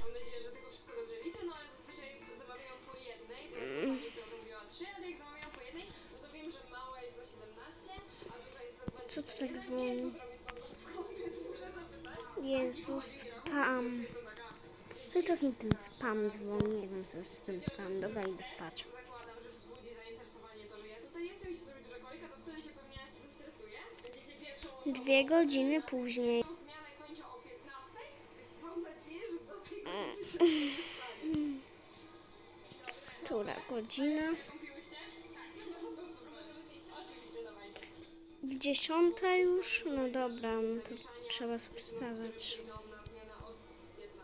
Mam nadzieję, że tego wszystko dobrze liczę, no ale zazwyczaj zamawiają po jednej, bo pani, która zamówiła trzy, ale jak zamawiają po jednej, no to wiem, że mała jest za 17, a duża jest za 20. Co tu tak dzwoni? Jezus, spam. Cały czas mi ten spam dzwoni. Nie wiem, co jest z tym spam. Dobra, idę spać. Zakładam, że wzbudzi zainteresowanie to, że ja tutaj jestem i się zrobi duża kolejka, to wtedy się pewnie zestresuję. Będziecie pierwszą osobą. Dwie godziny później. Oczywiście, dawajcie. Dziesiąta już? No dobra, no to trzeba wstawać. Inna zmiana od 15.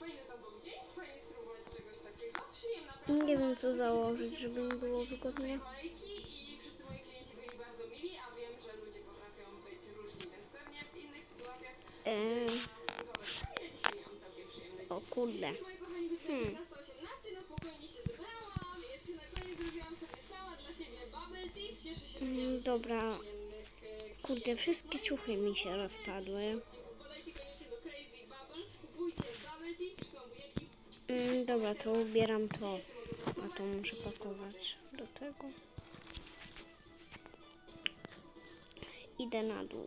Fajny to był dzień, fajnie spróbować czegoś takiego. Przyjemna praca. Nie wiem, co założyć, żeby mi było wygodnie. Się, że Mm, miałam Dobra, e, kurde, wszystkie ciuchy mi się rozpadły. Mm, dobra, to ubieram to. A to muszę pakować do tego. Idę na dół.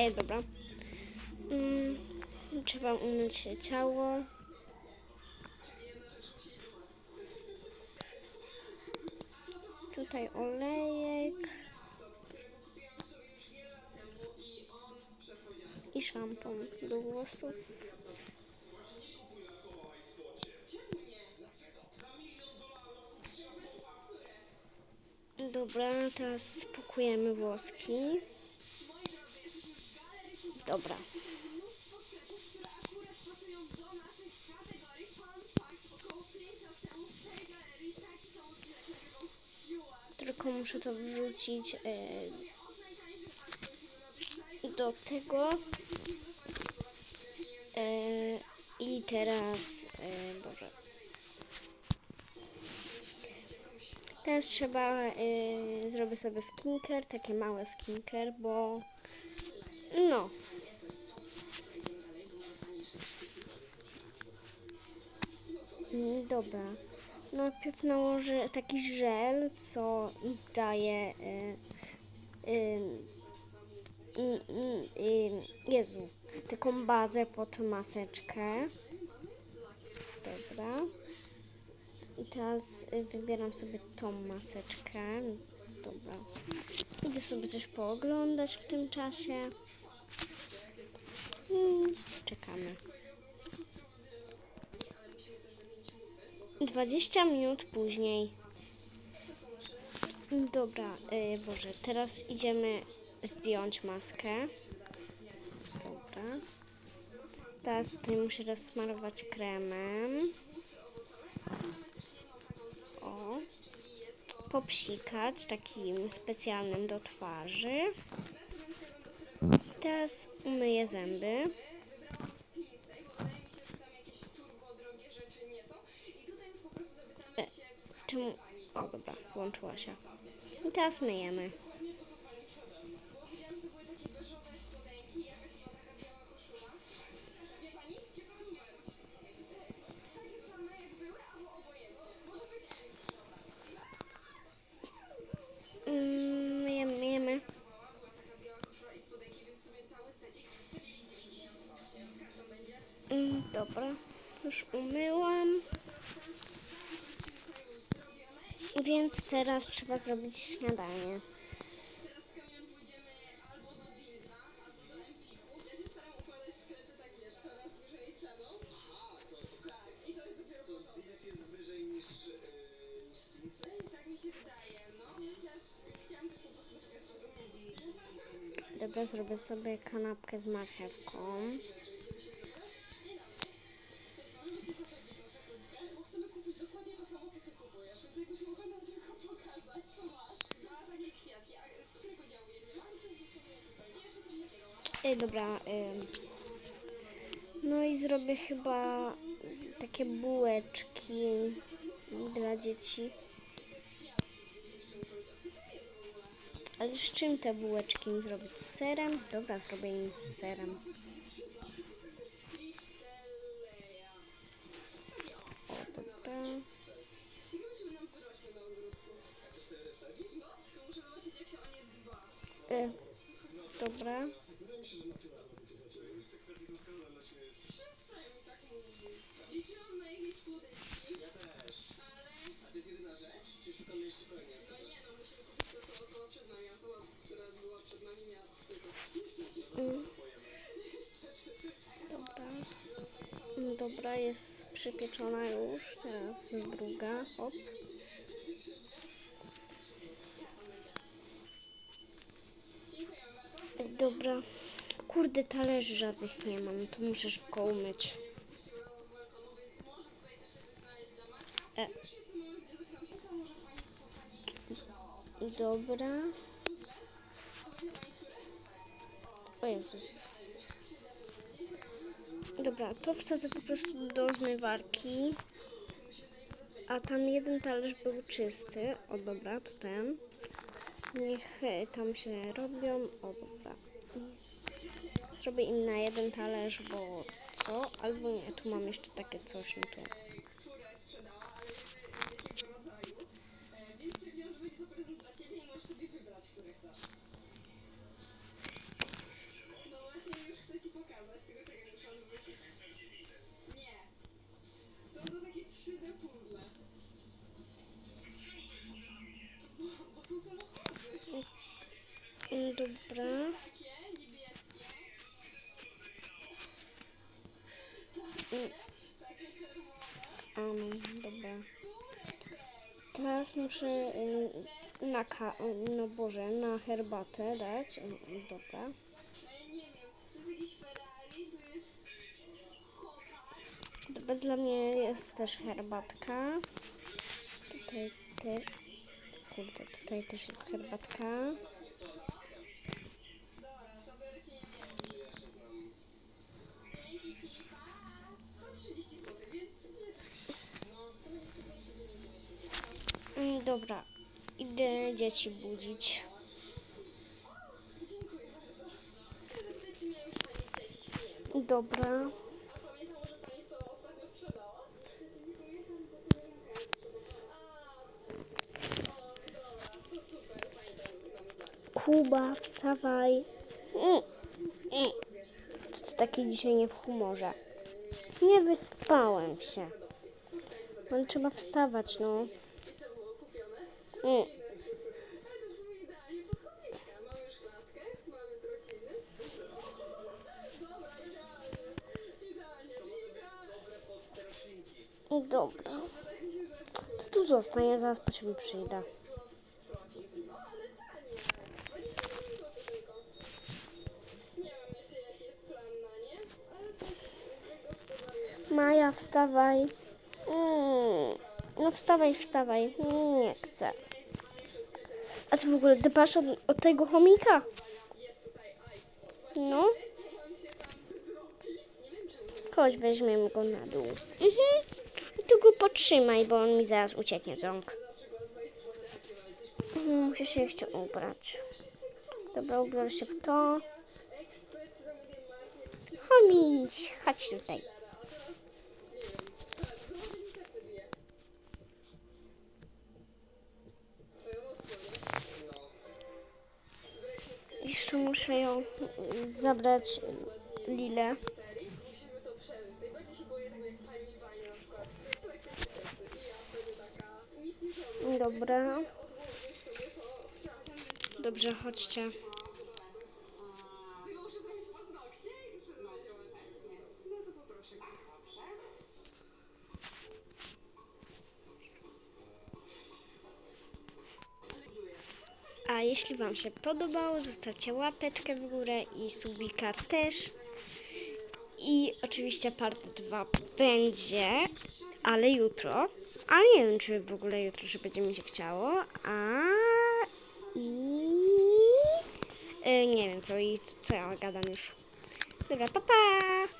E, dobra. Mm, trzeba umyć się ciało. Tutaj olejek. I szampon do włosów. Dobra, teraz spakujemy włoski. Dobra. mnóstwo sklepów, które akurat pasują do naszych kategorii. Fun fact, około 5 lat temu w tej galerii taki sam odcinek nagrywał Stewart. Tylko muszę to wrzucić e, do tego. E, I teraz, e, Boże. Teraz trzeba, e, zrobię sobie skincare, takie małe skincare, bo no. Mm, Dobra. Najpierw nałożę taki żel, co daje. Ym, mm, mm, ym, Jezu, taką bazę pod maseczkę. Dobra. I teraz y, wybieram sobie tą maseczkę. Dobra. Idę sobie coś pooglądać w tym czasie. Czekamy. 20 minut później. Dobra, y, Boże, teraz idziemy zdjąć maskę. Dobra. Teraz tutaj muszę rozsmarować kremem. O. Popsikać takim specjalnym do twarzy. Teraz umyję zęby. W Czemu? O, dobra, włączyła się. I teraz myjemy. już umyłam. Więc teraz trzeba zrobić śniadanie. Dobra, zrobię sobie kanapkę z marchewką. Dobra. No i zrobię chyba takie bułeczki dla dzieci. Ale z czym te bułeczki zrobić? Z serem? Dobra, zrobię im z serem. Przestań mi tak mówić. Liczyłam na słodyczki, Ja też. ale... To jest jedyna rzecz? Czy szukamy jeszcze No nie, no to, przed nami. a która była przed nami miała tylko. Dobra, jest przypieczona już. Teraz druga. Hop. Dobra. Kurde, talerzy żadnych nie mam. To muszę szybko umyć. E. Dobra. O Jezus. Dobra, to wsadzę po prostu do zmywarki. A tam jeden talerz był czysty. O dobra, to ten. Niech e, tam się robią. O dobra. Zrobię im na jeden talerz, bo co? Albo nie, tu mam jeszcze takie coś, no to. No właśnie, już chcę Ci pokazać, tylko czekaj, Dobra. No, dobra. Teraz muszę y, na ka- no Boże, na herbatę dać. Y, Dobra. Dobra, dla mnie jest też herbatka. Tutaj też. Kurde, tutaj też jest herbatka. Dobra, to biorę ci niebieski. Ja się znam. Dzięki ci, pa! 130 zł, więc nie tak. No, to będzie 159,90. Mm, Dobra, idę dzieci budzić. Dziękuję bardzo. Zresztą miała już pani dzisiaj jakiś klient. Dobra. A pamięta może pani, co ostatnio sprzedała? Nie pamiętam, bo to A, o, dobra, to super, pani dam nam znać. Kuba, wstawaj. Mm, mm. Co ty taki dzisiaj nie w humorze? Nie wyspałem się. Ale trzeba wstawać, no. Mm. Ale to w sumie idealnie pod chomiczka. Mamy już klatkę, mamy trociny. Dobra, idealnie. Idealnie. Idealnie. Dobre pod te roślinki. Dobra. Wydaje mi się, że w ogóle Tu zostań, ja zaraz po ciebie przyjdę. głos trocin. No, ale tanie. 27 zł tylko. Nie wiem jeszcze jaki jest plan na nie, ale coś wygospodarujemy. Maja, wstawaj. Mm. No wstawaj, wstawaj. Nie chcę. A co w ogóle, dbasz o, o tego chomika? No. Chodź, weźmiemy go na dół. Mhm. Tu go potrzymaj, bo on mi zaraz ucieknie z rąk. Mhm, muszę się jeszcze ubrać. Dobra, ubiorę się w to. Chomiś, chodź tutaj. Wtedy taka nic nie zrobię. Dobra. Dobrze, chodźcie. Tylko muszę zrobić paznokcie i wtedy będzie ładnie. No to poproszę. Dobrze. A jeśli Wam się podobało, zostawcie łapeczkę w górę i subika też. I oczywiście part 2 będzie, ale jutro. Ale nie wiem, czy w ogóle jutro, że będzie mi się chciało. A i e, nie wiem co i co ja gadam już. Dobra, pa pa!